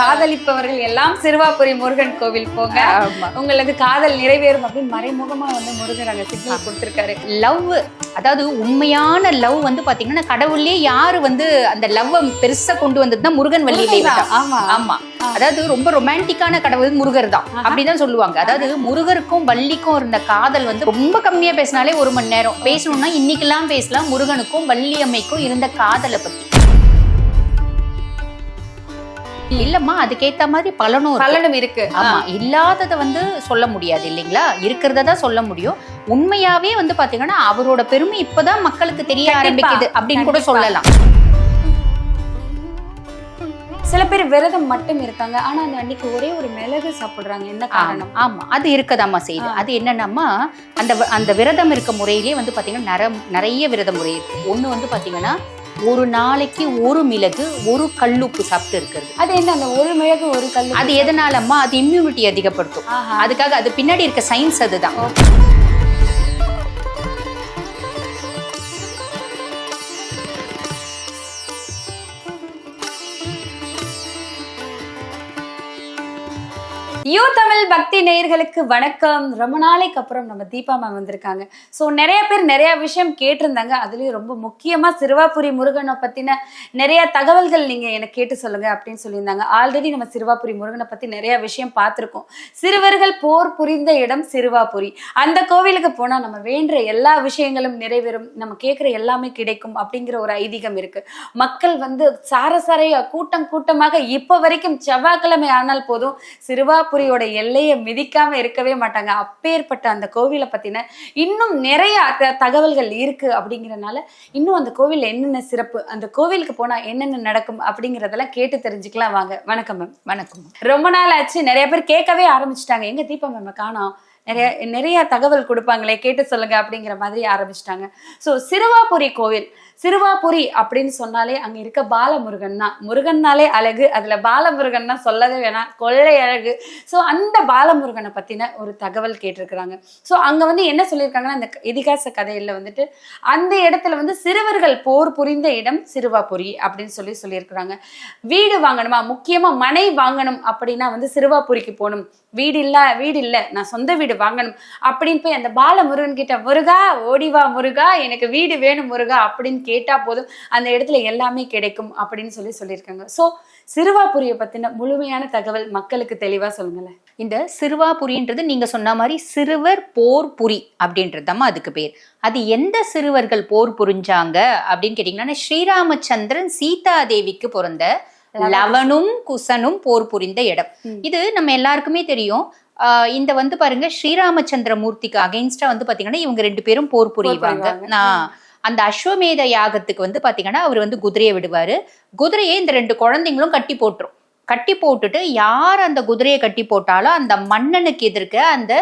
காதலிப்பவர்கள் எல்லாம் சிறுவாபுரி முருகன் கோவில் போங்க. ஆமா. உங்களது காதல் நிறைவேறும் அப்படின்னு மறைமுகமா வந்து முருகன் அங்க சிக்னல் கொடுத்திருக்காரு. லவ் அதாவது உண்மையான லவ் வந்து பாத்தீங்கன்னா கடவுள்லயே யாரு வந்து அந்த லவ் பெருசா கொண்டு வந்தது தான் முருகன் தான். ஆமா. ஆமா. அதாவது ரொம்ப ரொமான்டிக்கான கடவுள் முருகர் தான். அப்படிதான் சொல்லுவாங்க. அதாவது முருகருக்கும் வள்ளிக்கும் இருந்த காதல் வந்து ரொம்ப கம்மியா பேசினாலே ஒரு மணி நேரம். பேசணும்னா இன்னைக்கெல்லாம் பேசலாம். முருகனுக்கும் வள்ளி அம்மைக்கும் இருந்த காதலை பத்தி. இல்லம்மா அதுக்கேத்த மாதிரி பலனும். பலனும் இருக்கு. ஆமா இல்லாததை வந்து சொல்ல முடியாது இல்லைங்களா? இருக்கிறத தான் சொல்ல முடியும். உண்மையாவே வந்து பாத்தீங்கன்னா அவரோட பெருமை இப்பதான் மக்களுக்கு தெரிய ஆரம்பிக்குது அப்படின்னு கூட. சொல்லலாம். சில பேர் விரதம் மட்டும் இருக்காங்க. ஆனா அந்த அன்னைக்கு ஒரே ஒரு மிளகு சாப்பிடுறாங்க. என்ன காரணம்? ஆமா. அது இருக்கதாம்மா செய்யுது அது என்னன்னாமா அந்த அந்த விரதம் இருக்க முறையிலே வந்து பாத்தீங்கன்னா நிறைய விரத முறை இருக்கு. ஒண்ணு வந்து பாத்தீங்கன்னா ஒரு நாளைக்கு ஒரு மிளகு ஒரு கல்லுப்பு சாப்பிட்டு இருக்கிறது. அது என்ன அந்த ஒரு மிளகு ஒரு கல் அது எதனாலம்மா? அது இம்யூனிட்டி அதிகப்படுத்தும். அதுக்காக அது பின்னாடி இருக்க சயின்ஸ் அதுதான். யூ தமிழ் பக்தி நேயர்களுக்கு வணக்கம். ரொம்ப நாளைக்கு அப்புறம் நம்ம தீபா மேம் வந்திருக்காங்க. ஸோ நிறைய பேர் நிறைய விஷயம் கேட்டிருந்தாங்க. அதுலேயும் ரொம்ப முக்கியமாக சிறுவாபுரி முருகனை பற்றின நிறைய தகவல்கள் நீங்கள் எனக்கு கேட்டு சொல்லுங்க அப்படின்னு சொல்லியிருந்தாங்க. ஆல்ரெடி நம்ம சிறுவாபுரி முருகனை பற்றி நிறைய விஷயம் பார்த்துருக்கோம். சிறுவர்கள் போர் புரிந்த இடம் சிறுவாபுரி. அந்த கோவிலுக்கு போனால் நம்ம வேண்டுற எல்லா விஷயங்களும் நிறைவேறும். நம்ம கேட்குற எல்லாமே கிடைக்கும் அப்படிங்கிற ஒரு ஐதீகம் இருக்கு. மக்கள் வந்து சாரசாரையாக கூட்டம் கூட்டமாக இப்போ வரைக்கும் செவ்வாய்க்கிழமை ஆனால் போதும் சிறுவாபுரி சிறுவாபுரியோட எல்லையை மிதிக்காம இருக்கவே மாட்டாங்க. அப்பேற்பட்ட அந்த கோவிலை பத்தின இன்னும் நிறைய த- தகவல்கள் இருக்கு அப்படிங்கிறனால இன்னும் அந்த கோவில் என்னென்ன சிறப்பு அந்த கோவிலுக்கு போனா என்னென்ன நடக்கும் அப்படிங்கறதெல்லாம் கேட்டு தெரிஞ்சுக்கலாம் வாங்க. வணக்கம் மேம் வணக்கம். ரொம்ப நாள் ஆச்சு. நிறைய பேர் கேட்கவே ஆரம்பிச்சிட்டாங்க. எங்க தீபா மேம் காணோம். நிறைய நிறைய தகவல் கொடுப்பாங்களே கேட்டு சொல்லுங்க அப்படிங்கிற மாதிரி ஆரம்பிச்சிட்டாங்க. ஸோ சிறுவாபுரி கோவில் சிறுவாபுரி அப்படின்னு சொன்னாலே அங்க இருக்க பாலமுருகன் தான். முருகன்னாலே அழகு. அதுல பாலமுருகன்னா சொல்லவே வேணாம். கொள்ளை அழகு. ஸோ அந்த பாலமுருகனை பத்தின ஒரு தகவல் கேட்டிருக்கிறாங்க. ஸோ அங்க வந்து என்ன சொல்லியிருக்காங்கன்னா அந்த இதிகாச கதையில வந்துட்டு அந்த இடத்துல வந்து சிறுவர்கள் போர் புரிந்த இடம் சிறுவாபுரி அப்படின்னு சொல்லி சொல்லியிருக்கிறாங்க. வீடு வாங்கணுமா? முக்கியமா மனை வாங்கணும் அப்படின்னா வந்து சிறுவாபுரிக்கு போகணும். வீடு இல்ல வீடு இல்ல. நான் சொந்த வீடு வாங்கணும். அப்படின்னு போய் அந்த பாலமுருகன் கிட்ட முருகா ஓடி வா முருகா. எனக்கு வீடு வேணும் முருகா. அப்படின்னு கேட்டா போதும். அந்த இடத்துல எல்லாமே கிடைக்கும் அப்படின்னு சொல்லி சொல்லியிருக்காங்க. சோ சிறுவாபுரியை பத்தின முழுமையான தகவல் மக்களுக்கு தெளிவா சொல்லுங்களேன். இந்த சிறுவாபுரின்றது நீங்க சொன்ன மாதிரி சிறுவர் போர் புரி அப்படின்றதம்மா அதுக்கு பேர். அது எந்த சிறுவர்கள் போர் புரிஞ்சாங்க அப்படின்னு கேட்டீங்கன்னா ஸ்ரீராமச்சந்திரன் சீதா தேவிக்கு பிறந்த லவனும் குசனும் போர் புரிந்த இடம். இது நம்ம எல்லாருக்குமே தெரியும். ஆஹ் இந்த வந்து பாருங்க ஸ்ரீராமச்சந்திர மூர்த்திக்கு அகைன்ஸ்டா வந்து பாத்தீங்கன்னா இவங்க ரெண்டு பேரும் போர் புரிவாங்க. அந்த அஸ்வமேத யாகத்துக்கு வந்து பார்த்தீங்கன்னா அவர் வந்து குதிரையை விடுவார். குதிரையை இந்த ரெண்டு குழந்தைங்களும் கட்டி போட்டுரும். கட்டி போட்டுட்டு யார் அந்த குதிரையை கட்டி போட்டாலும் அந்த மன்னனுக்கு எதிர்க்க அந்த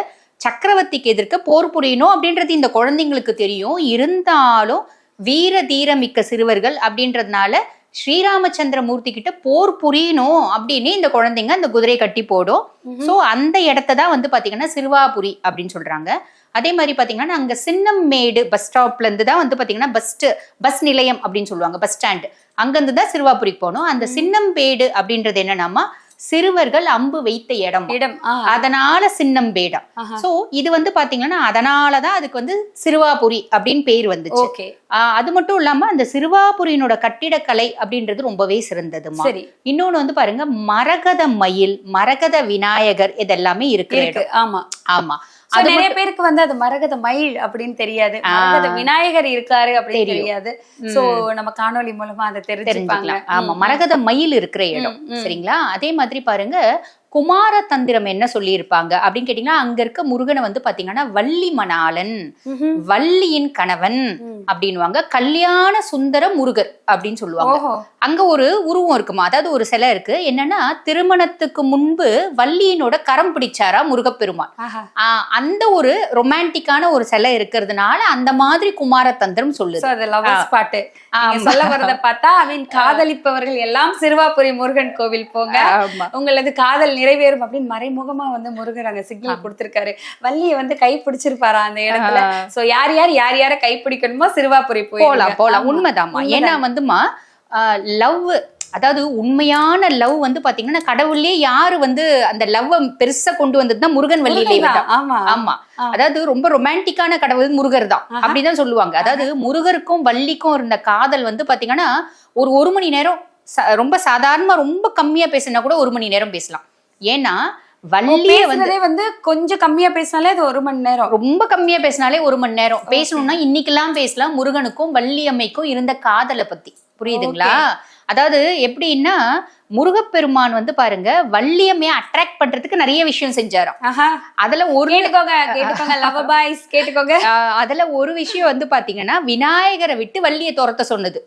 சக்கரவர்த்திக்கு எதிர்க்க போர் புரியணும் அப்படின்றது இந்த குழந்தைங்களுக்கு தெரியும். இருந்தாலும் வீர தீரமிக்க சிறுவர்கள் அப்படின்றதுனால ஸ்ரீராமச்சந்திர மூர்த்தி கிட்ட போர் புரியணும் அப்படின்னு இந்த குழந்தைங்க அந்த குதிரையை கட்டி போடும். சோ அந்த இடத்த தான் வந்து பாத்தீங்கன்னா சிறுவாபுரி அப்படின்னு சொல்றாங்க. அதே மாதிரி பாத்தீங்கன்னா அங்க சின்னம்மேடு பஸ் ஸ்டாப்ல இருந்து தான் வந்து பாத்தீங்கன்னா பஸ் பஸ் நிலையம் அப்படின்னு சொல்லுவாங்க பஸ் ஸ்டாண்ட் அங்கிருந்து தான் சிறுவாபுரிக்கு போகணும். அந்த சின்னம்பேடு அப்படின்றது என்னன்னாமா சிறுவர்கள் அம்பு வைத்த இடம். இடம். அதனால சின்னம்பேடம் ஆஹா. சோ இது வந்து பாத்தீங்கன்னா அதனாலதான் அதுக்கு வந்து சிறுவாபுரி அப்படின்னு பேர் வந்துச்சு. அது மட்டும் இல்லாம அந்த சிறுவாபுரியினோட கட்டிடக்கலை அப்படின்றது ரொம்பவே சிறந்ததுமா. சரி. இன்னொன்னு வந்து பாருங்க மரகத மயில் மரகத விநாயகர் இதெல்லாமே இருக்கு. ஆமா. ஆமா. So, நிறைய பேருக்கு வந்து அது மரகத மயில் அப்படின்னு தெரியாது. மரகத விநாயகர் இருக்காரு அப்படின்னு தெரியாது. சோ நம்ம காணொளி மூலமா அதை தெரிஞ்சுக்கலாம். ஆமா மரகத மயில் இருக்கிற இடம். சரிங்களா? அதே மாதிரி பாருங்க குமார தந்திரம் என்ன சொல்லியிருப்பாங்க? அப்படின்னு கேட்டீங்கன்னா அங்க இருக்க முருகனை வந்து பாத்தீங்கன்னா வள்ளி மணாளன். வள்ளியின் கணவன் அப்படின்னுவாங்க. கல்யாண சுந்தர முருகர் அப்படின்னு சொல்லுவாங்க. அங்க ஒரு உருவம் இருக்குமா? அதாவது ஒரு சிலை இருக்கு. என்னன்னா திருமணத்துக்கு முன்பு வள்ளியினோட கரம் பிடிச்சாரா முருகப்பெருமான். அந்த ஒரு ரொமான்டிக்கான ஒரு சிலை இருக்கிறதுனால அந்த மாதிரி குமாரதந்திரம் சொல்லுது. சொல்ல வரத பார்த்தா மீன் காதலிப்பவர்கள் எல்லாம் சிறுவாபுரி முருகன் கோவில் போங்க. உங்களது காதல் நிறைவேறும் அப்படின்னு மறைமுகமா வந்து முருகர் அங்க சிக்னல் கொடுத்திருக்காரு. வள்ளிய வந்து கை பிடிச்சிருப்பாரா அந்த இடத்துல? சோ யார் யார் யார் யார கை பிடிக்கணுமோ சிறுவாபுரி போய் போலாம் போலாம். உண்மைதாம்மா. ஏன்னா வந்துமா லவ் அதாவது உண்மையான லவ் வந்து பாத்தீங்கன்னா கடவுள்லயே யாரு வந்து அந்த லவ் பெருசா கொண்டு முருகன் வள்ளியிலே முருகன் தான். தான். ஆமா. அதாவது ரொம்ப ரொமான்டிக்கான கடவுள் முருகர் தான். அப்படிதான் சொல்லுவாங்க. அதாவது முருகருக்கும் வள்ளிக்கும் இருந்த காதல் வந்து பாத்தீங்கன்னா ஒரு ஒரு மணி நேரம் ரொம்ப சாதாரணமா ரொம்ப கம்மியா பேசினா கூட ஒரு மணி நேரம் பேசலாம். ஏன்னா வள்ளிய வந்து கொஞ்சம் கம்மியா பேசினாலே அது ஒரு மணி நேரம். ரொம்ப கம்மியா பேசினாலே ஒரு மணி நேரம். பேசணும்னா இன்னைக்கெல்லாம் பேசலாம். முருகனுக்கும் வள்ளியம்மைக்கும் இருந்த காதலை பத்தி. புரியுதுங்களா? அதாவது எப்படின்னா முருகப்பெருமான் வந்து பாருங்க வள்ளியம்மையை அட்ராக்ட் பண்றதுக்கு நிறைய விஷயம் செஞ்சாராம். அதுல ஒரு கேட்டுக்கோங்க கேட்டுக்கோங்க லவ் பாய்ஸ் கேட்டுக்கோங்க. அதுல ஒரு விஷயம் வந்து பாத்தீங்கன்னா விநாயகரை விட்டு வள்ளியை துரத்த சொன்னது.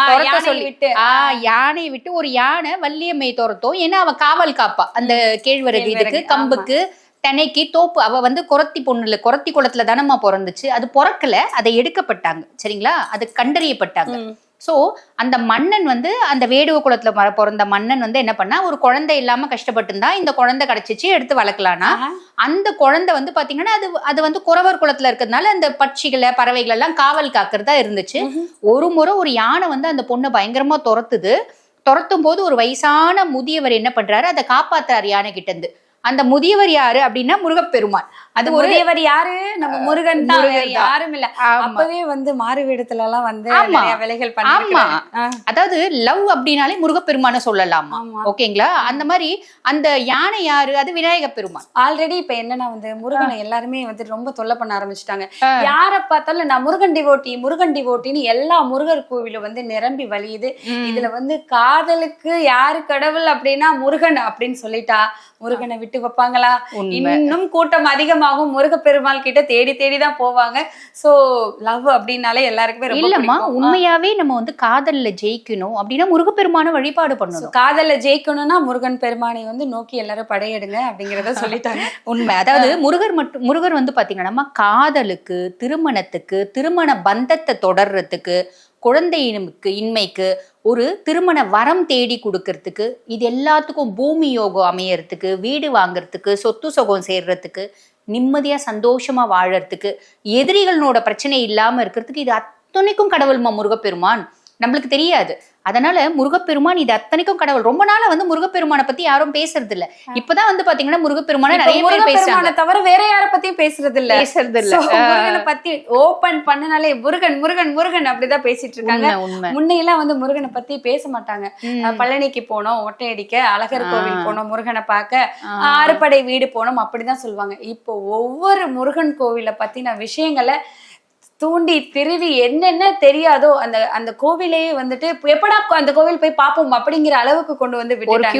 துரத்த யானையை சொல்லி. விட்டு. ஆஹ் யானையை விட்டு ஒரு யானை வள்ளியம்மையை துரத்தும். ஏன்னா அவ காவல் காப்பா. அந்த கேழ்வரகு இதுக்கு கம்புக்கு தெனைக்கு தோப்பு. அவ வந்து குரத்தி பொண்ணுல குரத்தி குளத்துல தானம்மா பிறந்துச்சு. அது பிறக்கல அதை எடுக்கப்பட்டாங்க. சரிங்களா? அது கண்டறியப்பட்டாங்க. சோ அந்த மன்னன் வந்து அந்த வேடுவ குளத்துல மர- பிறந்த மன்னன் வந்து என்ன பண்ணா ஒரு குழந்தை இல்லாம கஷ்டப்பட்டு இருந்தா இந்த குழந்தை கிடைச்சிச்சு எடுத்து வளர்க்கலாம்னா. அந்த குழந்தை வந்து பாத்தீங்கன்னா அது அது வந்து குறவர் குளத்துல இருக்கிறதுனால அந்த பட்சிகளை பறவைகள் எல்லாம் காவல் காக்கிறதா இருந்துச்சு. ஒரு முறை ஒரு யானை வந்து அந்த பொண்ணை பயங்கரமா துரத்துது. துரத்தும் போது ஒரு வயசான முதியவர் என்ன பண்றாரு அதை காப்பாத்துறாரு யானை கிட்ட இருந்து அந்த முதியவர் யாரு அப்படின்னா முருகப்பெருமான். அது முதியவர் யாரு? நம்ம முருகன் தான். யாரும் இல்ல. ஆமா. அப்பவே வந்து மாறு வேடத்துல எல்லாம் வந்து ஆமா. நிறைய வேலைகள் பண்ணிருக்காங்க அதாவது லவ் அப்படின்னாலே முருகப்பெருமான சொல்லலாமா. ஆமா. ஓகேங்களா? அந்த மாதிரி அந்த யானை யாரு? அது விநாயக பெருமான். ஆல்ரெடி இப்ப என்னன்னா வந்து முருகனை எல்லாருமே வந்து ரொம்ப தொல்லை பண்ண ஆரம்பிச்சிட்டாங்க. யார பார்த்தாலும் நான் முருகன் டிவோட்டி முருகன் டிவோட்டின்னு எல்லா முருகர் கோவிலும் வந்து நிரம்பி வழியுது. இதுல வந்து காதலுக்கு யாரு கடவுள் அப்படின்னா முருகன் அப்படின்னு சொல்லிட்டா முருகனை விட்டு வைப்பாங்களா? உண்மை. இன்னும் கூட்டம் அதிகமாகும். முருகப்பெருமாள் கிட்ட தேடி தேடி தான் போவாங்க. சோ லவ் அப்படின்னாலே எல்லாருக்குமே இல்லம்மா. உண்மையாவே நம்ம வந்து காதல்ல ஜெயிக்கணும் அப்படின்னா முருகப்பெருமான வழிபாடு பண்ணணும். காதல்ல ஜெயிக்கணும்னா முருகன் பெருமானை வந்து நோக்கி எல்லாரும் படையெடுங்க அப்படிங்கறத சொல்லிட்டாங்க. உண்மை. அதாவது முருகர் மட்டும் முருகர் வந்து பாத்தீங்கன்னா காதலுக்கு திருமணத்துக்கு திருமண பந்தத்தை தொடர்றதுக்கு குழந்தையினுக்கு இன்மைக்கு ஒரு திருமண வரம் தேடி கொடுக்கறதுக்கு இது எல்லாத்துக்கும் பூமி யோகம் அமையறதுக்கு வீடு வாங்கறதுக்கு சொத்து சுகம் சேர்றதுக்கு நிம்மதியா சந்தோஷமா வாழறதுக்கு எதிரிகளோட பிரச்சனை இல்லாம இருக்கிறதுக்கு இது அத்தனைக்கும் கடவுள்மா முருகப்பெருமான் நம்மளுக்கு தெரியாது. அதனால முருகப்பெருமான் இது அத்தனைக்கும் கடவுள். ரொம்ப நாளா வந்து முருகப்பெருமானை பத்தி யாரும் பேசுறது இல்ல இப்பதான் வந்து பாத்தீங்கன்னா முருகப்பெருமான நிறைய பேர் பேசுறாங்க. தவிர வேற யார பத்தியும் பேசுறது இல்ல பேசுறது இல்ல முருகனை பத்தி ஓபன் பண்ணனாலே முருகன் முருகன் முருகன் அப்படிதான் பேசிட்டு இருக்காங்க. முன்னையெல்லாம் வந்து முருகனை பத்தி பேச மாட்டாங்க. பழனிக்கு போனோம் ஒட்டையடிக்க அழகர் ஆ. கோவில் போனோம் முருகனை பார்க்க. ஆறுபடை வீடு போனோம் அப்படிதான் சொல்லுவாங்க. இப்போ ஒவ்வொரு முருகன் கோவிலை பத்தின விஷயங்களை தூண்டி திருவி என்னென்ன தெரியாதோ அந்த அந்த கோவிலையே வந்துட்டு எப்படா அந்த கோவில் போய் பார்ப்போம் அப்படிங்கிற அளவுக்கு கொண்டு வந்து விட்டுட்டாங்க.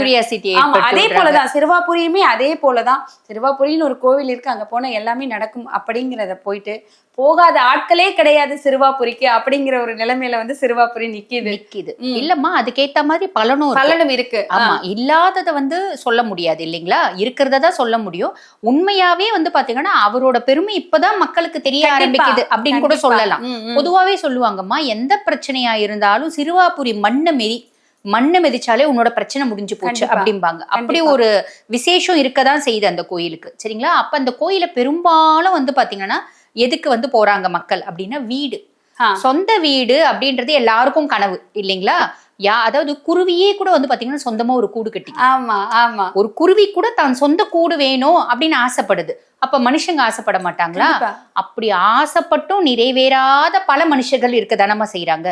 ஆமா அதே போலதான். சிறுவாபுரியுமே அதே போலதான். சிறுவாபுரின்னு ஒரு கோவில் இருக்கு அங்க போனா எல்லாமே நடக்கும் அப்படிங்கறத போயிட்டு போகாத ஆட்களே கிடையாது சிறுவாபுரிக்கு அப்படிங்கிற ஒரு நிலைமையில வந்து சிறுவாபுரி நிக்கிது. நிக்குது. இல்லம்மா அதுக்கேத்த மாதிரி பலனும். பலனும் இருக்கு. ஆமா இல்லாதத வந்து சொல்ல முடியாது இல்லைங்களா? இருக்கிறத தான் சொல்ல முடியும். உண்மையாவே வந்து பாத்தீங்கன்னா அவரோட பெருமை இப்பதான் மக்களுக்கு தெரிய ஆரம்பிக்குது அப்படின்னு கூட. சொல்லலாம். பொதுவாவே சொல்லுவாங்கம்மா எந்த பிரச்சனையா இருந்தாலும் சிறுவாபுரி மண்ணை மீறி மண்ணை மிதிச்சாலே உன்னோட பிரச்சனை முடிஞ்சு போச்சு. அப்படிம்பாங்க அப்படி. ஒரு விசேஷம் இருக்கதான் செய்யுது அந்த கோயிலுக்கு சரிங்களா அப்ப அந்த கோயில பெரும்பாலும் வந்து பாத்தீங்கன்னா எதுக்கு வந்து போறாங்க மக்கள் அப்படின்னா வீடு. சொந்த வீடு அப்படின்றது எல்லாருக்கும் கனவு இல்லைங்களா? யா அதாவது குருவியே கூட வந்து பாத்தீங்கன்னா சொந்தமா ஒரு கூடு கட்டி ஆமா ஆமா. ஒரு குருவி கூட தான் சொந்த கூடு வேணும் அப்படின்னு ஆசைப்படுது. அப்ப மனுஷங்க ஆசைப்பட மாட்டாங்களா. அப்படி ஆசைப்பட்டும் நிறைவேறாத பல மனுஷர்கள் இருக்க தானமா செய்யறாங்க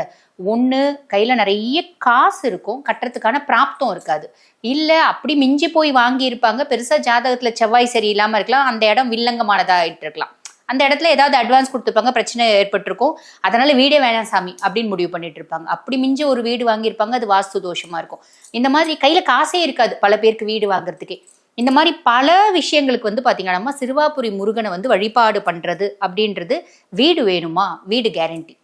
ஒண்ணு கையில நிறைய காசு இருக்கும் கட்டுறதுக்கான பிராப்தம் இருக்காது. இல்ல அப்படி மிஞ்சி போய் வாங்கி இருப்பாங்க பெருசா ஜாதகத்துல செவ்வாய் சரியில்லாம இருக்கலாம். அந்த இடம் வில்லங்கமானதா ஆயிட்டு இருக்கலாம் அந்த இடத்துல ஏதாவது அட்வான்ஸ் கொடுத்துருப்பாங்க பிரச்சனை ஏற்பட்டிருக்கும். அதனால வீடே வேணாம் சாமி அப்படின்னு முடிவு பண்ணிட்டு இருப்பாங்க அப்படி மிஞ்சி ஒரு வீடு வாங்கியிருப்பாங்க அது வாஸ்து தோஷமா இருக்கும். இந்த மாதிரி கையில காசே இருக்காது பல பேருக்கு வீடு வாங்குறதுக்கே. இந்த மாதிரி பல விஷயங்களுக்கு வந்து பாத்தீங்கன்னா சிறுவாபுரி முருகனை வந்து வழிபாடு பண்றது அப்படின்றது வீடு வேணுமா? வீடு கேரண்டி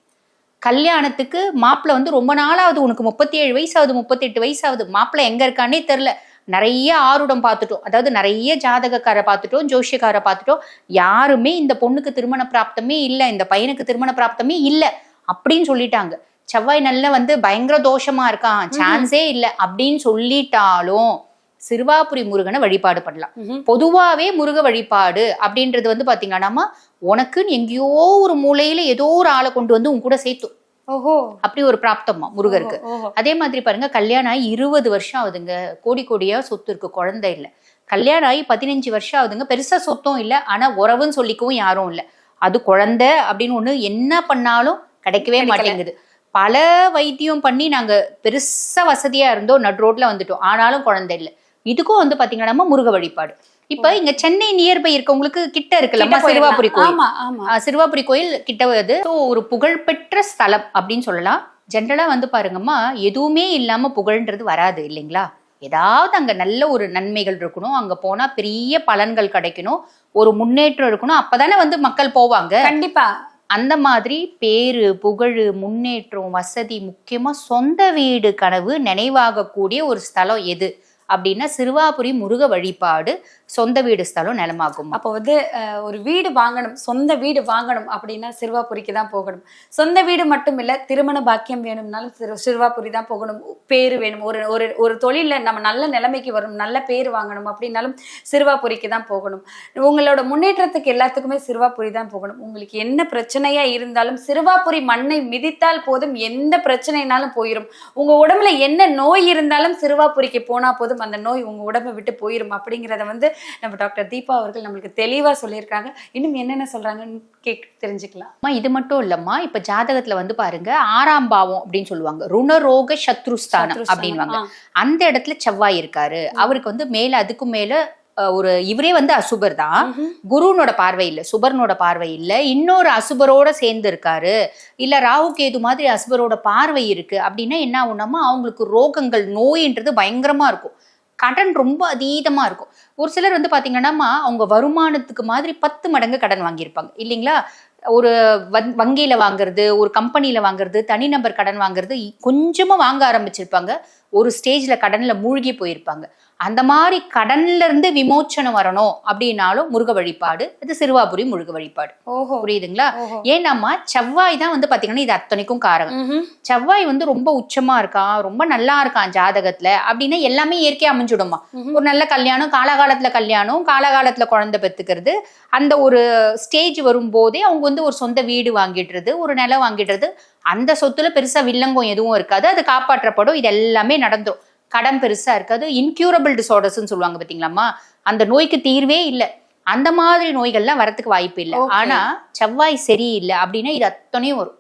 கல்யாணத்துக்கு மாப்பிள்ளை வந்து ரொம்ப நாளாவது உனக்கு முப்பத்தி ஏழு வயசாகுது முப்பத்தெட்டு வயசாவது மாப்பிள்ளை எங்க இருக்கானே தெரில நிறைய ஆருடம் பார்த்துட்டோம். அதாவது நிறைய ஜாதகக்காரை பார்த்துட்டோம் ஜோசியக்காரை பார்த்துட்டோம். யாருமே இந்த பொண்ணுக்கு திருமண பிராப்தமே இல்லை இந்த பையனுக்கு திருமண பிராப்தமே இல்லை அப்படின்னு சொல்லிட்டாங்க. செவ்வாய் நல்ல வந்து பயங்கர தோஷமா இருக்கான் சான்ஸே இல்லை அப்படின்னு சொல்லிட்டாலும் சிறுவாபுரி முருகனை வழிபாடு பண்ணலாம். பொதுவாவே முருக வழிபாடு அப்படின்றது வந்து பாத்தீங்கன்னா உனக்குன்னு எங்கேயோ ஒரு மூலையில ஏதோ ஒரு ஆளை கொண்டு வந்து உன் கூட சேர்த்து ஓஹோ அப்படி ஒரு பிராப்தமா முருகருக்கு. அதே மாதிரி பாருங்க கல்யாணம் ஆகி இருபது வருஷம் ஆகுதுங்க. கோடி கோடியா சொத்து இருக்கு குழந்தை இல்ல. கல்யாணம் ஆகி பதினஞ்சு வருஷம் ஆகுதுங்க. பெருசா சொத்தும் இல்ல ஆனா உறவுன்னு சொல்லிக்கவும் யாரும் இல்ல. அது குழந்தை அப்படின்னு ஒண்ணு என்ன பண்ணாலும் கிடைக்கவே. மாட்டேங்குது. பல வைத்தியம் பண்ணி நாங்க பெருசா வசதியா இருந்தோம் நட் ரோட்ல வந்துட்டோம். ஆனாலும் குழந்தை இல்ல. இதுக்கும் வந்து பாத்தீங்கன்னா நம்ம முருக வழிபாடு. இப்ப இங்க சென்னை நியர்பை இருக்கவங்களுக்கு கிட்ட இருக்குல்ல. சிறுவாபுரி கோயில். சிறுவாபுரி கோயில் கிட்ட வருது. ஒரு புகழ்பெற்ற ஸ்தலம் அப்படின்னு சொல்லலாம். ஜென்ரலா வந்து பாருங்கம்மா எதுவுமே இல்லாம புகழ்ன்றது வராது இல்லைங்களா? ஏதாவது அங்க நல்ல ஒரு நன்மைகள் இருக்கணும். அங்க போனா பெரிய பலன்கள் கிடைக்கணும். ஒரு முன்னேற்றம் இருக்கணும். அப்பதானே வந்து மக்கள் போவாங்க. கண்டிப்பா. அந்த மாதிரி பேரு புகழ் முன்னேற்றம் வசதி முக்கியமா சொந்த வீடு கனவு நினைவாகக்கூடிய ஒரு ஸ்தலம் எது? அப்படின்னா சிறுவாபுரி முருக வழிபாடு. சொந்த வீடு ஸ்தலம் நிலமாகும்? அப்போ வந்து ஒரு வீடு வாங்கணும் சொந்த வீடு வாங்கணும் அப்படின்னா சிறுவாபுரிக்கு தான் போகணும். சொந்த வீடு மட்டும் இல்ல திருமண பாக்கியம் வேணும்னாலும் சிறு சிறுவாபுரி தான் போகணும். பேரு வேணும். ஒரு ஒரு ஒரு தொழிலில் நம்ம நல்ல நிலைமைக்கு வரும் நல்ல பேர் வாங்கணும் அப்படின்னாலும் சிறுவாபுரிக்கு தான் போகணும். உங்களோட முன்னேற்றத்துக்கு எல்லாத்துக்குமே சிறுவாபுரி தான் போகணும். உங்களுக்கு என்ன பிரச்சனையா இருந்தாலும் சிறுவாபுரி மண்ணை மிதித்தால் போதும். எந்த பிரச்சனைனாலும் போயிடும் உங்க உடம்புல என்ன நோய் இருந்தாலும் சிறுவாபுரிக்கு போனா போதும். அந்த நோய் உங்க உடம்பை விட்டு போயிடும் அப்படிங்கிறத வந்து நம்ம டாக்டர் தீபா அவர்கள் நம்மளுக்கு தெளிவா சொல்லியிருக்காங்க. இன்னும் என்னென்ன சொல்றாங்கன்னு கேக் தெரிஞ்சுக்கலாம். இது மட்டும் இல்லம்மா. இப்ப ஜாதகத்துல வந்து பாருங்க ஆறாம் பாவம் அப்படின்னு சொல்லுவாங்க. ருணரோக சத்ருஸ்தானம். அப்படின்வாங்க. அந்த இடத்துல செவ்வாய் இருக்காரு. அவருக்கு வந்து மேல அதுக்கும் மேல ஒரு இவரே வந்து அசுபர் தான். குருனோட பார்வை இல்ல சுபர்னோட பார்வை இல்ல. இன்னொரு அசுபரோட சேர்ந்து இருக்காரு. இல்ல ராகு கேது மாதிரி அசுபரோட பார்வை இருக்கு. அப்படின்னா என்ன ஆகும்னாமா அவங்களுக்கு ரோகங்கள் நோயின்றது பயங்கரமா இருக்கும். கடன் ரொம்ப அதீதமாக இருக்கும். ஒரு சிலர் வந்து பார்த்தீங்கன்னா அவங்க வருமானத்துக்கு மாதிரி பத்து மடங்கு கடன் வாங்கியிருப்பாங்க. இல்லைங்களா? ஒரு வங்- வங்கியில வாங்குறது ஒரு கம்பெனியில் வாங்குறது தனிநபர் கடன் வாங்குறது கொஞ்சமாக கொஞ்சமா வாங்க ஆரம்பிச்சிருப்பாங்க. ஒரு ஸ்டேஜ்ல கடன்ல மூழ்கி போயிருப்பாங்க. அந்த மாதிரி கடன்ல இருந்து விமோச்சனம் வரணும் அப்படின்னாலும் முருக வழிபாடு இது சிறுவாபுரி முருக வழிபாடு. ஓஹோ. புரியுதுங்களா? ஓஹோ. ஏன்னாமா செவ்வாய் தான் வந்து பாத்தீங்கன்னா இது அத்தனைக்கும் காரணம். ம்ஹும். செவ்வாய் வந்து ரொம்ப உச்சமா இருக்கான் ரொம்ப நல்லா இருக்கான் ஜாதகத்துல அப்படின்னா எல்லாமே இயற்கையா அமைஞ்சுடுமா. ஒரு நல்ல கல்யாணம் காலகாலத்துல கல்யாணம் காலகாலத்துல குழந்தை பெத்துக்கிறது அந்த ஒரு ஸ்டேஜ் வரும்போதே அவங்க வந்து ஒரு சொந்த வீடு வாங்கிடுறது ஒரு நிலம் வாங்கிடுறது அந்த சொத்துல பெருசா வில்லங்கம் எதுவும் இருக்காது அது காப்பாற்றப்படும் இது எல்லாமே நடந்துரும். கடன் பெருசா இருக்காது. இன்க்யூரபிள் டிசார்டர்ஸ்னு சொல்லுவாங்க பாத்தீங்களாம்மா? அந்த நோய்க்கு தீர்வே இல்லை. அந்த மாதிரி நோய்கள்லாம் வரத்துக்கு வாய்ப்பு இல்லை. ஆனா செவ்வாய் சரியில்லை அப்படின்னா இது அத்தனையும் வரும்.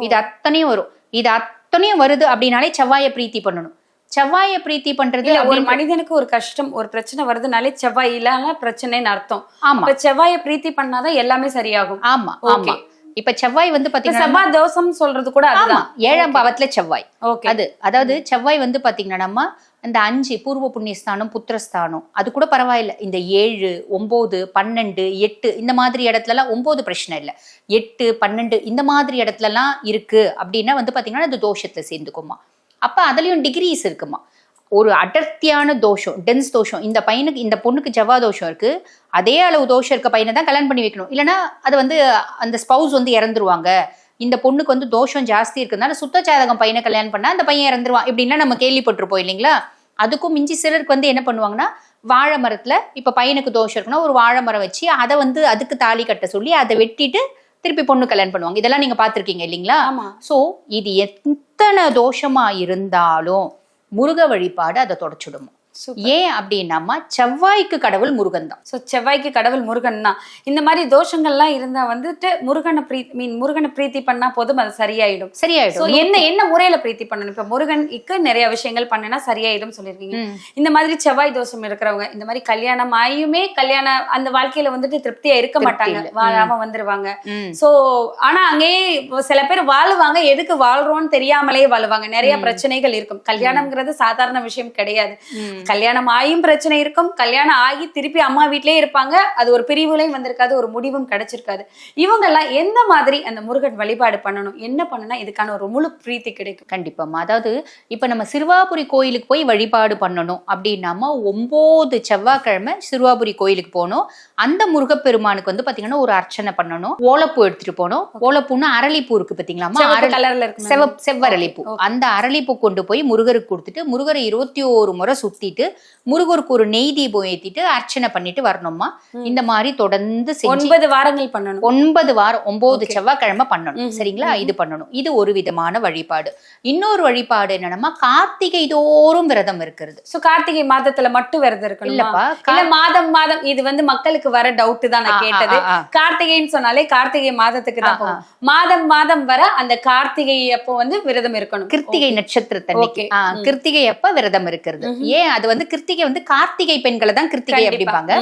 இது அத்தனையும் வரும். இது அத்தனையும் வருது அப்படின்னாலே செவ்வாயை பிரீத்தி பண்ணணும். செவ்வாயை பிரீத்தி பண்றது ஒரு மனிதனுக்கு ஒரு கஷ்டம் ஒரு பிரச்சனை வருதுனாலே செவ்வாய் இல்லைன்னா பிரச்சனைன்னு அர்த்தம். ஆமா. செவ்வாயை பிரீத்தி பண்ணாதான் எல்லாமே சரியாகும். ஆமா Okay. இப்ப செவ்வாய் வந்து பாத்தீங்கன்னா செவ்வாய் தோஷம் சொல்றது கூட அதுதான். ஏழாம் பாவத்துல செவ்வாய். அது அதாவது செவ்வாய் வந்து பாத்தீங்கன்னா இந்த அஞ்சு பூர்வ புண்ணியஸ்தானம் புத்திரஸ்தானம் அது கூட பரவாயில்ல. இந்த ஏழு ஒன்பது பன்னெண்டு எட்டு இந்த மாதிரி இடத்துல எல்லாம் ஒன்பது பிரச்சனை இல்லை. எட்டு பன்னெண்டு இந்த மாதிரி இடத்துல எல்லாம் இருக்கு அப்படின்னா வந்து பாத்தீங்கன்னா அது தோஷத்துல சேர்ந்துக்குமா. அப்ப அதுலயும் டிகிரிஸ் இருக்குமா. ஒரு அடர்த்தியான தோஷம் டென்ஸ் தோஷம். இந்த பையனுக்கு இந்த பொண்ணுக்கு செவ்வாய் தோஷம் இருக்கு. அதே அளவு தோஷம் இருக்க பையனை தான் கல்யாணம் பண்ணி வைக்கணும். இல்லைன்னா அது வந்து அந்த ஸ்பௌஸ் வந்து இறந்துருவாங்க. இந்த பொண்ணுக்கு வந்து தோஷம் ஜாஸ்தி இருக்கிறதுனால சுத்த ஜாதகம் பையனை கல்யாணம் பண்ணா அந்த பையன் இறந்துருவான். இப்படின்லாம் நம்ம கேள்விப்பட்டிருப்போம் இல்லைங்களா? அதுக்கும் மிஞ்சி சிலருக்கு வந்து என்ன பண்ணுவாங்கன்னா வாழை மரத்துல இப்ப பையனுக்கு தோஷம் இருக்குன்னா ஒரு வாழை மரம் வச்சு அதை வந்து அதுக்கு தாலி கட்ட சொல்லி அதை வெட்டிட்டு திருப்பி பொண்ணு கல்யாணம் பண்ணுவாங்க. இதெல்லாம் நீங்க பாத்திருக்கீங்க இல்லைங்களா? சோ இது எத்தனை தோஷமா இருந்தாலும் முருக வழிபாடு அதை தொடச்சிடும்? ஏன் அப்படின்னாமா செவ்வாய்க்கு கடவுள் முருகன் தான். சோ செவ்வாய்க்கு கடவுள் முருகன் தான். இந்த மாதிரி தோஷங்கள்லாம் இருந்தா வந்துட்டு முருகனை பிரீ மீன் முருகனை பிரீத்தி பண்ணா போதும் அது சரியாயிடும். சரியாயிடும். என்ன என்ன முறையில பிரீத்தி பண்ணணும்? இப்ப முருகனுக்கு நிறைய விஷயங்கள் பண்ணினா சரியாயிடும் சொல்லிருக்கீங்க. இந்த மாதிரி செவ்வாய் தோஷம் இருக்கிறவங்க இந்த மாதிரி கல்யாணம் ஆயுமே கல்யாண அந்த வாழ்க்கையில வந்துட்டு திருப்தியா இருக்க மாட்டாங்க. வாழாம வந்துருவாங்க. சோ ஆனா அங்கேயே சில பேர் வாழுவாங்க. எதுக்கு வாழ்றோம்னு தெரியாமலே வாழுவாங்க. நிறைய பிரச்சனைகள் இருக்கும். கல்யாணம்ங்கிறது சாதாரண விஷயம் கிடையாது. கல்யாணம் ஆயும் பிரச்சனை இருக்கும். கல்யாணம் ஆகி திருப்பி அம்மா வீட்லயே இருப்பாங்க. அது ஒரு பிரிவுலையும் வந்திருக்காது ஒரு முடிவும் கிடைச்சிருக்காது. இவங்க எல்லாம் எந்த மாதிரி அந்த முருகன் வழிபாடு பண்ணணும்? என்ன பண்ணுனா இதுக்கான ஒரு முழு பிரீத்தி கிடைக்கும். கண்டிப்பாம்மா. அதாவது இப்ப நம்ம சிறுவாபுரி கோயிலுக்கு போய் வழிபாடு பண்ணணும் அப்படின்னாம ஒன்பது செவ்வாய்க்கிழமை சிறுவாபுரி கோயிலுக்கு போகணும். அந்த முருகப்பெருமானுக்கு வந்து பாத்தீங்கன்னா ஒரு அர்ச்சனை பண்ணணும். ஓலப்பூ எடுத்துட்டு போகணும். ஓலப்பூன்னா அரளிப்பூ இருக்கு செவ செவ்வரளிப்பூ. அந்த அரளிப்பூ கொண்டு போய் முருகருக்கு கொடுத்துட்டு முருகரை இருபத்தி ஓரு முறை சுத்திட்டு ஏத்திட்டு முருகருக்கு ஒரு நெய் தீபம் ஏத்திட்டு அர்ச்சனை பண்ணிட்டு வரணுமா இந்த மாதிரி தொடர்ந்து ஒன்பது வாரங்கள் பண்ணணும். ஒன்பது வாரம் ஒன்பது. செவ்வாய்க்கிழமை பண்ணணும். சரிங்களா. இது பண்ணணும். இது ஒரு விதமான வழிபாடு. இன்னொரு வழிபாடு என்னன்னா கார்த்திகை தோறும் விரதம் இருக்கிறது. சோ கார்த்திகை மாதத்துல மட்டும் விரதம் இருக்கணும்? இல்லப்பா இல்ல மாதம் மாதம். இது வந்து மக்களுக்கு வர டவுட் தான் நான் கேட்டது. கார்த்திகைன்னு சொன்னாலே கார்த்திகை மாதத்துக்கு தான் மாதம் மாதம் வர அந்த கார்த்திகை அப்போ வந்து விரதம் இருக்கணும். கிருத்திகை ம். கிருத்திகை அப்ப விரதம் இருக்கிறது. ஏன் அது வந்து கிருத்திகை வந்து கார்த்திகை பெண்களை தான் கிருத்திகை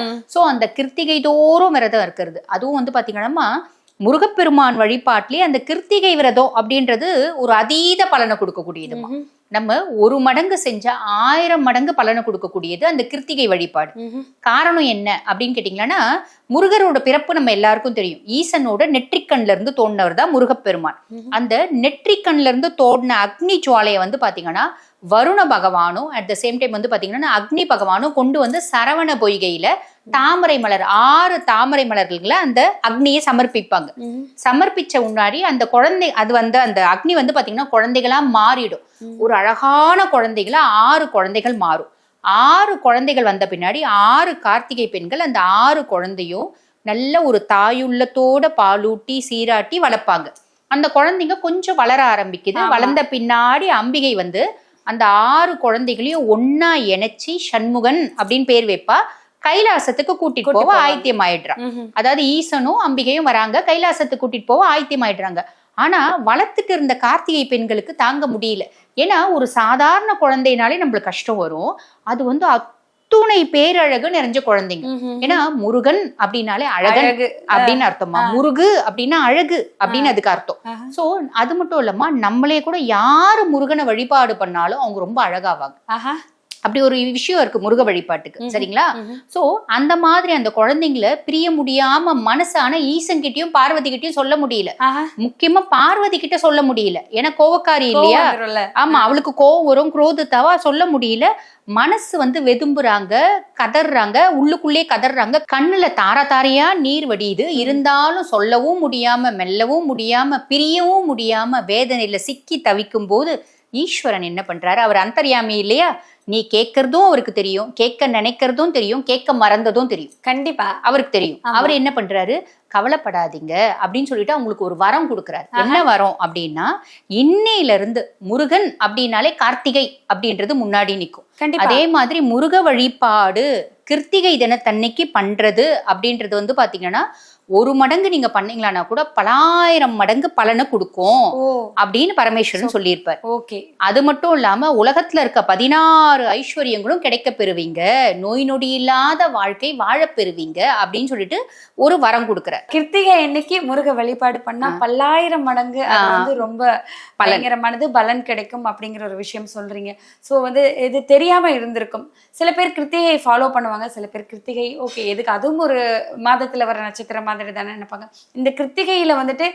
ம். சோ அந்த கிருத்திகை தோறும் விரதம் இருக்கிறது. அதுவும் வந்து பாத்தீங்கன்னா முருகப்பெருமான் வழிபாட்டிலே அந்த கிருத்திகை விரதம் அப்படின்றது ஒரு அதீத பலனை கொடுக்கக்கூடியதுமா ம்ஹும். நம்ம ஒரு மடங்கு செஞ்சா ஆயிரம் மடங்கு பலனை கொடுக்கக்கூடியது அந்த கிருத்திகை வழிபாடு. காரணம் என்ன அப்படின்னு கேட்டீங்கன்னா முருகரோட பிறப்பு நம்ம எல்லாருக்கும் தெரியும் ஈசனோட நெற்றிக்கண்ல இருந்து தோண்டினவர் தான் முருகப்பெருமான். அந்த நெற்றிக்கண்ல இருந்து தோடின அக்னி ஜுவாலையை வந்து பாத்தீங்கன்னா வருண பகவானும் அட் த சேம் டைம் வந்து பாத்தீங்கன்னா அக்னி பகவானும் கொண்டு வந்து சரவண பொய்கையில தாமரை மலர் ஆறு தாமரை மலர்கள்ல அந்த அக்னியை சமர்ப்பிப்பாங்க. சமர்ப்பிச்ச முன்னாடி அந்த குழந்தை அது வந்து அந்த அக்னி வந்து பாத்தீங்கன்னா குழந்தைகளா மாறிடும். ஒரு அழகான குழந்தைகளா ஆறு குழந்தைகள் மாறும் ஆறு குழந்தைகள் வந்த பின்னாடி ஆறு கார்த்திகை பெண்கள் அந்த ஆறு குழந்தையும் நல்ல ஒரு தாயுள்ளத்தோட பாலூட்டி சீராட்டி வளர்ப்பாங்க அந்த குழந்தைங்க கொஞ்சம் வளர ஆரம்பிக்குது. வளர்ந்த பின்னாடி அம்பிகை வந்து அந்த ஆறு குழந்தைகளையும் ஒன்னா இணைச்சி சண்முகன் அப்படின்னு பேர் வைப்பா கைலாசத்துக்கு கூட்டிட்டு போவாங்க. ஆயத்தியம் ஆயிடுறா ம்ஹும். அதாவது ஈசனும் அம்பிகையும் வராங்க கைலாசத்துக்கு கூட்டிட்டு போக ஆயத்தியம் ஆயிடுறாங்க ஆனா வளர்த்துட்டு இருந்த கார்த்திகை பெண்களுக்கு தாங்க முடியல ஏன்னா ஒரு சாதாரண குழந்தைனாலே நம்மளுக்கு கஷ்டம் வரும் அது வந்து அத்துணை பேரழகு நிறைஞ்ச குழந்தைங்க. ஏன்னா முருகன் அப்படின்னாலே அழகு அப்படின்னு அர்த்தமா. முருகு அப்படின்னா அழகு அப்படின்னு அதுக்கு அர்த்தம். சோ அது மட்டும் இல்லாம நம்மளே கூட யாரு முருகனை வழிபாடு பண்ணாலும் அவங்க ரொம்ப அழகாவாங்க. அப்படி ஒரு விஷயம் இருக்கு முருக வழிபாட்டுக்கு. சரிங்களா. சோ அந்த மாதிரி அந்த குழந்தைங்கள பிரிய முடியாம மனசான ஈசன் கிட்டயும் பார்வதி கிட்டயும் சொல்ல முடியல. முக்கியமா பார்வதி கிட்ட சொல்ல முடியல. ஏன்னா கோவக்காரி இல்லையா. ஆமா அவளுக்கு கோவம் வரும் குரோதத்தாவா சொல்ல முடியல. மனசு வந்து வெதும்புறாங்க கதறாங்க உள்ளுக்குள்ளே கதறாங்க கண்ணுல தார தாரையா நீர் வடியுது. இருந்தாலும் சொல்லவும் முடியாம மெல்லவும் முடியாம பிரியவும் முடியாம வேதனையில சிக்கி தவிக்கும் போது ஈஸ்வரன் என்ன பண்றாரு? அவர் அந்தர்யாமி இல்லையா? நீ கேட்கறதும் அவருக்கு தெரியும் கேட்க நினைக்கிறதும் தெரியும் கேட்க மறந்ததும் தெரியும். கண்டிப்பா. அவருக்கு தெரியும். அவர் என்ன பண்றாரு? கவலைப்படாதீங்க அப்படின்னு சொல்லிட்டு அவங்களுக்கு ஒரு வரம் கொடுக்குறாரு. என்ன வரம் அப்படின்னா இன்னையில இருந்து முருகன் அப்படின்னாலே கார்த்திகை அப்படின்றது முன்னாடி நிக்கும் கண்டிப்பா. அதே மாதிரி முருக வழிபாடு கிருத்திகை தினத்தன்னைக்கு பண்றது அப்படின்றது வந்து பாத்தீங்கன்னா ஒரு மடங்கு நீங்க பண்ணீங்களான்னா கூட பலாயிரம் மடங்கு பலனை கொடுக்கும் அப்படின்னு பரமேஸ்வரன் சொல்லியிருப்பார். ஓகே. அது மட்டும் இல்லாம உலகத்துல இருக்க பதினாறு ஐஸ்வர்யங்களும் கிடைக்க பெறுவீங்க. நோய் நொடி இல்லாத வாழ்க்கை வாழப் பெறுவீங்க அப்படின்னு சொல்லிட்டு ஒரு வரம் கொடுக்குறார். கிருத்திகை அன்னைக்கு முருக வழிபாடு பண்ணா பல்லாயிரம் மடங்கு அது. வந்து ரொம்ப பயங்கரமானது பலன் கிடைக்கும் அப்படிங்கிற ஒரு விஷயம் சொல்றீங்க. சோ வந்து இது தெரியாம இருந்திருக்கும். சில பேர் கிருத்திகை ஃபாலோ பண்ணுவாங்க சில பேர் கிருத்திகை ஓகே எதுக்கு? அதுவும் ஒரு மாதத்துல வர நட்சத்திரம் மாதிரி தானே நினைப்பாங்க. இந்த கிருத்திகையில வந்துட்டு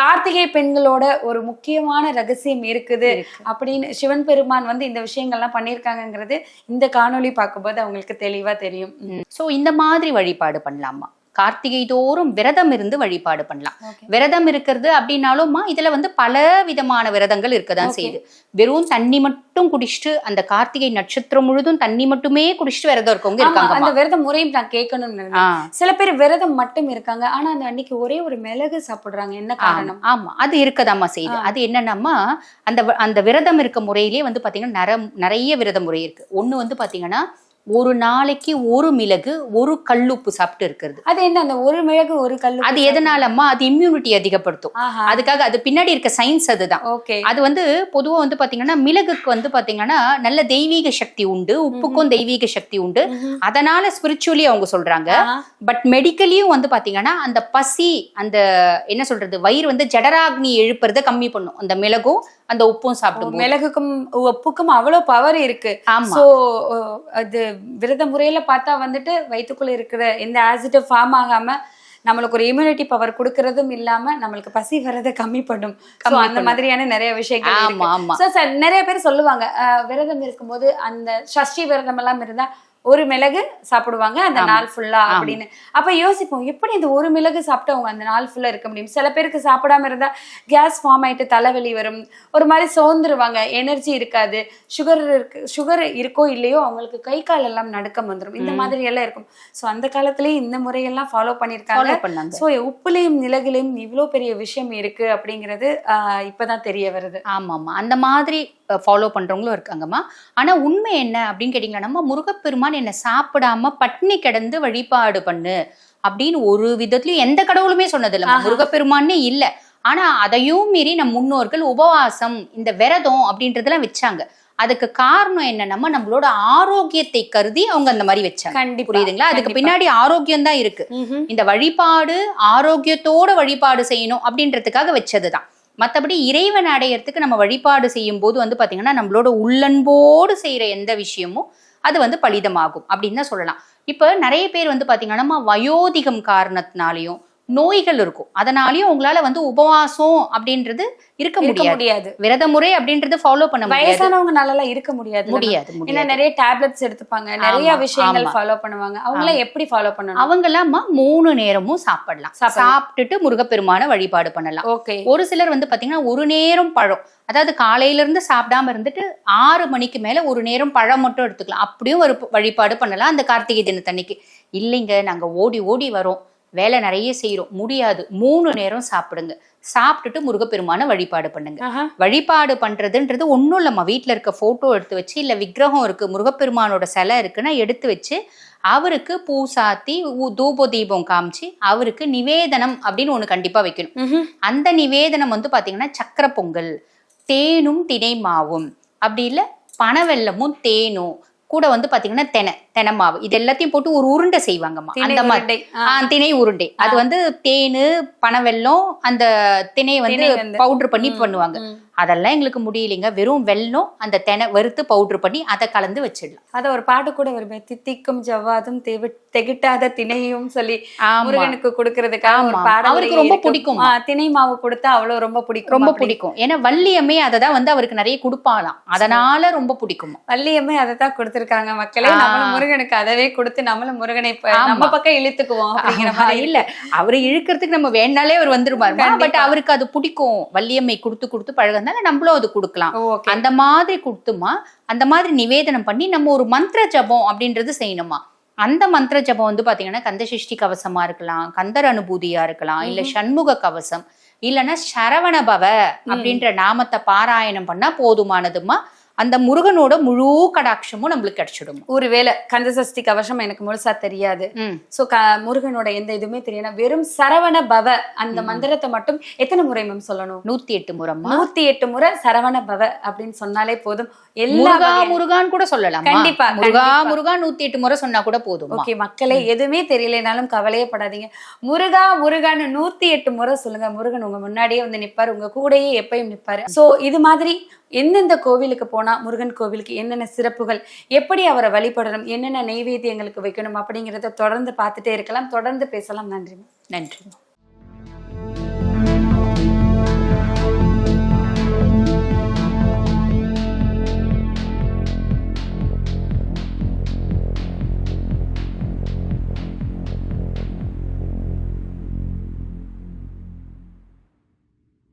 கார்த்திகை பெண்களோட ஒரு முக்கியமான ரகசியம் இருக்குது அப்படின்னு சிவன் பெருமான் வந்து இந்த விஷயங்கள்லாம் பண்ணியிருக்காங்கங்கிறது இந்த காணொளி பார்க்கும்போது அவங்களுக்கு தெளிவா தெரியும். சோ இந்த மாதிரி வழிபாடு பண்ணலாமா? கார்த்திகை தோறும் விரதம் இருந்து வழிபாடு பண்ணலாம். விரதம் இருக்கிறது அப்படின்னாலும்மா இதுல வந்து பல விதமான விரதங்கள் இருக்கதான். செய்யுது. வெறும் தண்ணி மட்டும் குடிச்சிட்டு அந்த கார்த்திகை நட்சத்திரம் முழுதும் தண்ணி மட்டுமே குடிச்சிட்டு விரதம் இருக்கவங்க ஆமா அந்த இருக்காங்க விரத முறையும் நான் கேட்கணும்னு. சில பேர் விரதம் மட்டும் இருக்காங்க ஆனா அந்த அன்னைக்கு ஒரே ஒரு மிளகு சாப்பிடுறாங்க. என்ன காரணம்? ஆமா அது இருக்கதாம்மா செய்யுது. அது என்னன்னாமா அந்த அந்த விரதம் இருக்க முறையிலே வந்து பாத்தீங்கன்னா நிறைய விரத முறை இருக்கு. ஒண்ணு வந்து பாத்தீங்கன்னா ஒரு நாளைக்கு ஒரு மிளகு ஒரு கல்லுப்பு சாப்பிட்டு இருக்கிறது. அது என்ன அந்த ஒரு மிளகு ஒரு கல்லு அது எதனாலம்மா? அது இம்யூனிட்டி அதிகப்படுத்தும். அதுக்காக அது பின்னாடி இருக்க சயின்ஸ் அதுதான். ஓகே. அது வந்து பொதுவா வந்து பாத்தீங்கன்னா மிளகுக்கு வந்து பாத்தீங்கன்னா நல்ல தெய்வீக சக்தி உண்டு உப்புக்கும் தெய்வீக சக்தி உண்டு. அதனால ஸ்பிரிச்சுவலி அவங்க சொல்றாங்க. பட் மெடிக்கலியும் வந்து பாத்தீங்கன்னா அந்த பசி அந்த என்ன சொல்றது வயிறு வந்து ஜடராக்னி எழுப்புறத கம்மி பண்ணும். அந்த மிளகும் அந்த உப்பும் சாப்பிடும் மிளகுக்கும் உப்புக்கும் அவ்வளவு பவர் இருக்கு. ஆமா. அது விரத முறையில பார்த்தா வந்துட்டு வயித்துக்குள்ள இருக்கிற எந்த ஆசிட்டும் ஃபார்ம் ஆகாம நம்மளுக்கு ஒரு இம்யூனிட்டி பவர் கொடுக்கறதும் இல்லாம நம்மளுக்கு பசி வரதை கம்மி பண்ணும். அந்த. மாதிரியான நிறைய விஷயங்கள் நிறைய பேர் சொல்லுவாங்க விரதம் இருக்கும்போது அந்த சஷ்டி விரதம் எல்லாம் இருந்தா ஒரு மிளகு சாப்பிடுவாங்க அந்த நாள் ஃபுல்லா அப்படின்னு. அப்ப யோசிப்போம் எப்படி இந்த ஒரு மிளகு சாப்பிட்டு அவங்க அந்த நாள் ஃபுல்லா இருக்க முடியும்? சில பேருக்கு சாப்பிடாம இருந்தா கேஸ் ஃபார்ம் ஆயிட்டு தலைவலி வரும். ஒரு மாதிரி சோர்ந்துருவாங்க எனர்ஜி இருக்காது. சுகர் இருக்கு சுகர் இருக்கோ இல்லையோ அவங்களுக்கு கை கால் எல்லாம் நடுக்கம் வந்துடும் இந்த மாதிரி எல்லாம் இருக்கும். சோ அந்த காலத்திலேயே இந்த முறையெல்லாம் ஃபாலோ பண்ணாங்க. சோ உப்புலையும் நிலகிலையும் இவ்வளவு பெரிய விஷயம் இருக்கு அப்படிங்கிறது ஆஹ் இப்பதான் தெரிய வருது. ஆமா ஆமா அந்த மாதிரி ஃபாலோ பண்றவங்களும் இருக்காங்கம்மா. ஆனா உண்மை என்ன அப்படின்னு கேட்டீங்கன்னா நம்ம முருகப்பெருமான் என்ன சாப்பிடாம பட்னி கிடந்து வழிபாடு பண்ணு அப்படின்னு ஒரு விதத்துலயும் எந்த கடவுளுமே சொன்னது இல்ல முருகப்பெருமானே இல்ல. ஆனா அதையும் மீறி நம் முன்னோர்கள் உபவாசம் இந்த விரதம் அப்படின்றதெல்லாம் வச்சாங்க. அதுக்கு காரணம் என்னன்னா நம்மளோட ஆரோக்கியத்தை கருதி அவங்க அந்த மாதிரி வச்சாங்க. கண்டிப்பா புரியுதுங்களா? அதுக்கு. பின்னாடி ஆரோக்கியம் தான் இருக்கு. இந்த வழிபாடு ஆரோக்கியத்தோட வழிபாடு செய்யணும் அப்படின்றதுக்காக வச்சதுதான். மத்தபடி இறைவன் அடையறதுக்கு நம்ம வழிபாடு செய்யும் போது வந்து பாத்தீங்கன்னா நம்மளோட உள்ளன்போடு செய்யற எந்த விஷயமும் அது வந்து பலிதமாகும் அப்படின்னு தான் சொல்லலாம். இப்போ நிறைய பேர் வந்து பார்த்தீங்கன்னா நம்ம வயோதிகம் காரணத்தினாலையும் நோய்கள் இருக்கும். அதனாலயும் உங்களால வந்து உபவாசம் அப்படின்றது இருக்க முடியாது. விரத முறை அப்படின்றது ஃபாலோ பண்ண முடியாது. வயசானவங்கனால இருக்க முடியாது. முடியாது ஏன்னா நிறைய டேப்லெட்ஸ் எடுத்துப்பாங்க நிறைய விஷயங்கள். ஃபாலோ பண்ணுவாங்க. அவங்கள எப்படி ஃபாலோ பண்ணணும்? அவங்கெல்லாமா மூணு நேரமும் சாப்பிடலாம். சாப்பிடலாம். சாப்பிட்டுட்டு முருகப்பெருமான வழிபாடு பண்ணலாம். ஓகே. ஒரு சிலர் வந்து பாத்தீங்கன்னா ஒரு நேரம் பழம். அதாவது காலையில இருந்து சாப்பிடாம இருந்துட்டு ஆறு மணிக்கு மேல ஒரு நேரம் பழம் மட்டும் எடுத்துக்கலாம். அப்படியும் ஒரு வழிபாடு பண்ணலாம் அந்த கார்த்திகை தினத்தன்னைக்கு. இல்லைங்க நாங்க ஓடி ஓடி வரோம். வேலை நிறைய செய்றோம். முடியாது. மூணு நேரம் சாப்பிடுங்க. சாப்பிட்டுட்டு முருகப்பெருமான வழிபாடு பண்ணுங்க. வழிபாடு பண்றதுன்றது ஒன்றும் இல்லைம்மா. வீட்டில் இருக்க ஃபோட்டோ எடுத்து வச்சு இல்லை விக்கிரகம் இருக்கு முருகப்பெருமானோட சிலை இருக்குன்னா எடுத்து வச்சு அவருக்கு பூ சாத்தி ஊ- தூப தீபம் காமிச்சு அவருக்கு நிவேதனம் அப்படின்னு ஒன்று கண்டிப்பா வைக்கணும். அந்த நிவேதனம் வந்து பாத்தீங்கன்னா சக்கரை பொங்கல் தேனும் தினை மாவும் அப்படி இல்ல பனவெல்லமும் தேனும் கூட வந்து பாத்தீங்கன்னா தெனை தெனை மாவு. இது எல்லாத்தையும் போட்டு ஒரு உருண்டை செய்வாங்கம்மா. அந்த மாதிரி. திணை உருண்டை. அது வந்து தேனு பனவெல்லம் அந்த திணையை வந்து திணை வந்து. பவுடர் பண்ணி பண்ணுவாங்க. அதெல்லாம் எங்களுக்கு முடியலைங்க வெறும் வெல்லம் அந்த தெனை வறுத்து பவுடர் பண்ணி அதை கலந்து வச்சிடலாம் அத ஒரு பாட்டு கூட வருமே தித்திக்கும் ஜவ்வாதும் தெகிட்டாத திணையும் சொல்லி. முருகனுக்கு கொடுக்கறதுக்காக அவருக்கு ரொம்ப. பிடிக்கும். திணை மாவு கொடுத்தா அவ்வளவு ரொம்ப பிடிக்கும் ரொம்ப. பிடிக்கும் ஏன்னா வள்ளியம்மே அதை தான் வந்து அவருக்கு நிறைய கொடுப்பாளாம் அதனால ரொம்ப பிடிக்கும் வள்ளியம்மே அதை தான் கொடுத்திருக்காங்க மக்களே. நம்மளும் முருகனுக்கு அதவே கொடுத்து நம்மளும் முருகனை. நம்ம பக்கம் இழுத்துக்குவோம் அப்படிங்கிற மாதிரி இல்ல அவரு இழுக்கிறதுக்கு நம்ம வேணாலே அவர் வந்துருவாரு பட். அவருக்கு அது பிடிக்கும் வள்ளியம்மை கொடுத்து கொடுத்து பழகிறதுனால நம்மளும் அது கொடுக்கலாம். அந்த மாதிரி கொடுத்துமா அந்த மாதிரி நிவேதனம் பண்ணி நம்ம ஒரு மந்திர ஜபம் அப்படின்றது செய்யணுமா? அந்த மந்திர ஜபம் வந்து பாத்தீங்கன்னா கந்தசஷ்டி கவசமா இருக்கலாம் கந்தர் அனுபூதியா இருக்கலாம் இல்ல சண்முக கவசம் இல்லைன்னா சரவண பவ அப்படின்ற நாமத்தை பாராயணம் பண்ணா போதுமானதுமா? அந்த முருகனோட முழு கடாட்சமும் நம்மளுக்கு கிடைச்சிடும்? ஒருவேளை கந்தசஷ்டி கவசம் எனக்கு முழுசா தெரியாது. சோ முருகனோட எந்த இதுவுமே தெரியல. வெறும் சரவண பவ அந்த மந்திரத்தை மட்டும் எத்தனை முறை மேம் சொல்லணும்? நூத்தி எட்டு முறமா நூத்தி எட்டு முறை சரவண பவ அப்படின்னு சொன்னாலே போதும். எல்லா முருகா வகையான- முருகான்னு கூட சொல்லலாம்? கண்டிப்பா, முருகா. முருகா நூத்தி எட்டு முறை சொன்னா கூட போதும் ஓகே மக்களே எதுவுமே தெரியலனாலும் கவலையே படாதீங்க. முருகா முருகான்னு நூத்தி எட்டு முறை சொல்லுங்க. முருகன் உங்க முன்னாடியே வந்து நிப்பாரு. உங்க கூடயே எப்பயும் நிப்பாரு. சோ இது மாதிரி எந்தெந்த கோவிலுக்கு போனால் முருகன் கோவிலுக்கு என்னென்ன சிறப்புகள் எப்படி அவரை வழிபடணும் என்னென்ன நெய்வேத்தியங்களுக்கு வைக்கணும் அப்படிங்கிறத தொடர்ந்து பார்த்துட்டே இருக்கலாம். தொடர்ந்து பேசலாம். நன்றி. நன்றி.